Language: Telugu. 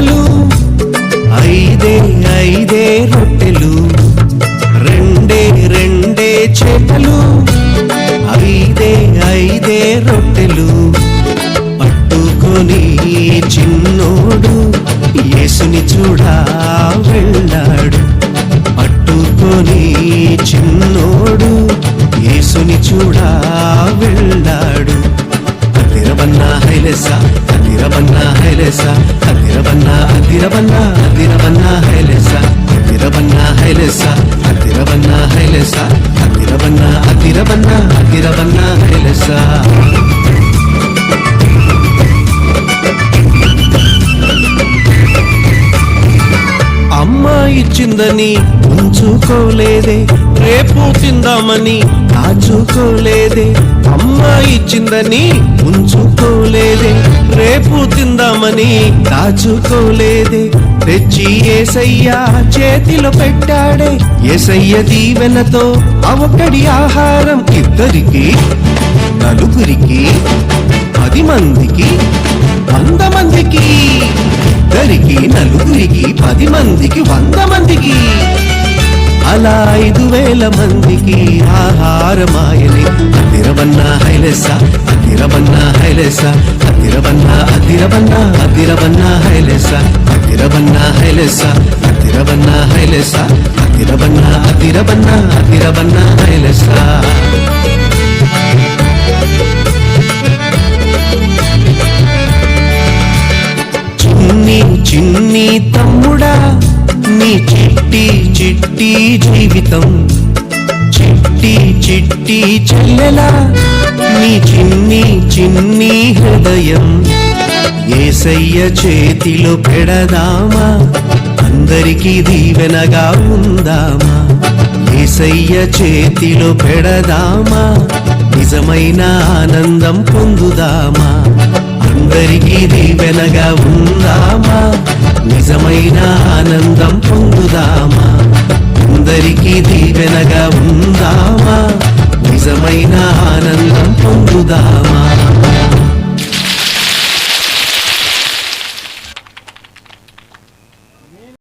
ముద్దలు ఐదే ఐదే రొట్టెలు. రెండే రెండే చేపలు. ఐదే ఐదే రొట్టెలు. పట్టుకొని చిన్నోడు యేసుని చూడా వెళ్ళాడు. పట్టుకొని చిన్నోడు యేసుని చూడా వెళ్ళాడు. తిరవన్నా హైలెసా కదిర హైలెస అదిరబన్న హైలెస అదిరబన్న అదిరబన్న అదిరబన్న హైలెస. అమ్మ ఇచ్చిందని ఉంచుకోలేదే రేపు తిందామని దాచుకోలేదే. అమ్మ ఇచ్చిందని ఉంచుకోలేదే. రేపు తిందామని దాచుకోలేదే. తెచ్చి ఏసయ్య చేతిలో పెట్టాడే. ఏసయ్య దీవెనతో అవకడి ఆహారం ఇద్దరికి నలుగురికి పది మందికి వంద మందికి ఇద్దరికి నలుగురికి పది మందికి వంద మందికి. అలా ఐదు వేల మందికి ఆహారమాయని అదిరవన్న హైలెస అదిరవన్న హైలెస అదిరవన్న అదిరవన్న అదిరవన్న హైలెస అదిరవన్న హైలెస అదిరవన్న హైలెస అదిరవన్న అదిరవన్న అదిరవన్న హైలెస. చిన్ని చిన్ని తమ్ముడా నీ చిట్టి చిట్టి జీవితం. చిట్టి చెల్లెలా నీ చిన్ని చిన్ని హృదయం. ఏసయ్య చేతిలో పెడదామా అందరికీ దీవెనగా ఉందామా? ఏసయ్య చేతిలో పెడదామా నిజమైన ఆనందం పొందుదామా? అందరికీ దీవెనగా ఉందామా నిజమైన ఆనందం పొందుదామా? అందరికీ దీవెనగా ఉందామా? నిజమైన ఆనందం పొందుదామా?